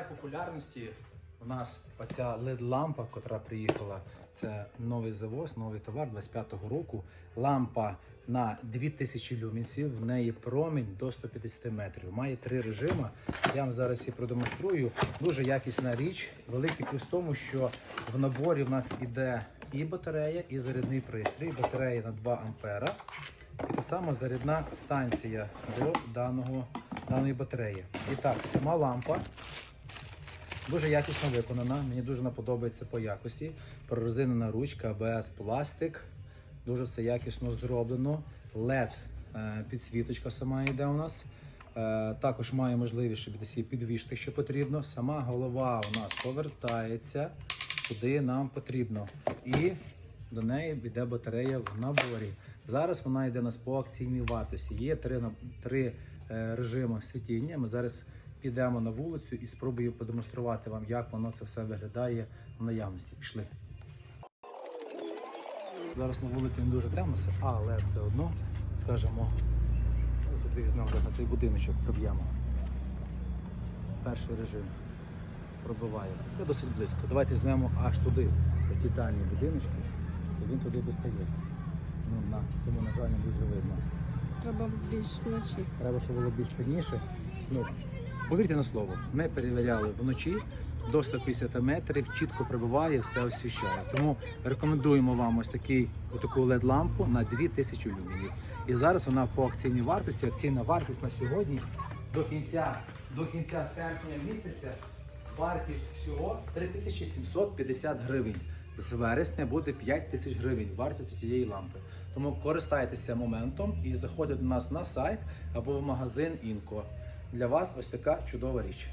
Набирає популярності у нас оця LED-лампа, котра приїхала. Це новий завоз, новий товар 25-го року. Лампа на 2000 люмінців, в неї промінь до 150 метрів. Має три режими. Я вам зараз її продемонструю. Дуже якісна річ. Великий плюс в тому, що в наборі в нас іде і батарея, і зарядний пристрій. Батарея на 2 ампера. І та сама зарядна станція до даного, даної батареї. І так, сама лампа дуже якісно виконана. Мені дуже подобається по якості. Прорезинена ручка, АБС пластик. Дуже все якісно зроблено. LED е, підсвіточка сама йде у нас. Е, Також має можливість, щоб десь підвішити, якщо потрібно. Сама голова у нас повертається куди нам потрібно. І до неї йде батарея в наборі. Зараз вона йде у нас по акційній вартості. Є три, три е, режими світіння. Ми зараз підемо на вулицю і спробую продемонструвати вам, як воно це все виглядає в наявності. Пішли. Зараз на вулиці не дуже темно, але все одно, скажімо, сюди зараз на цей будиночок, проб'ємо. Перший режим пробиває. Це досить близько. Давайте візьмемо аж туди, ті дальні будиночки, і він туди достає. Ну, на цьому, на жаль, не дуже видно. Треба більш вночі. Треба, щоб було більш пильніше. Ну, повірте на слово, ми перевіряли вночі до 150 метрів, чітко прибуває, все освіщає. Тому рекомендуємо вам ось такий, таку LED-лампу на 2000 люмінів. І зараз вона по акційній вартості, акційна вартість на сьогодні до кінця, до кінця серпня місяця вартість всього 3750 гривень. З вересня буде 5 тисяч гривень вартість цієї лампи. Тому користайтеся моментом і заходьте до нас на сайт або в магазин Інко. Для вас ось така чудова річ.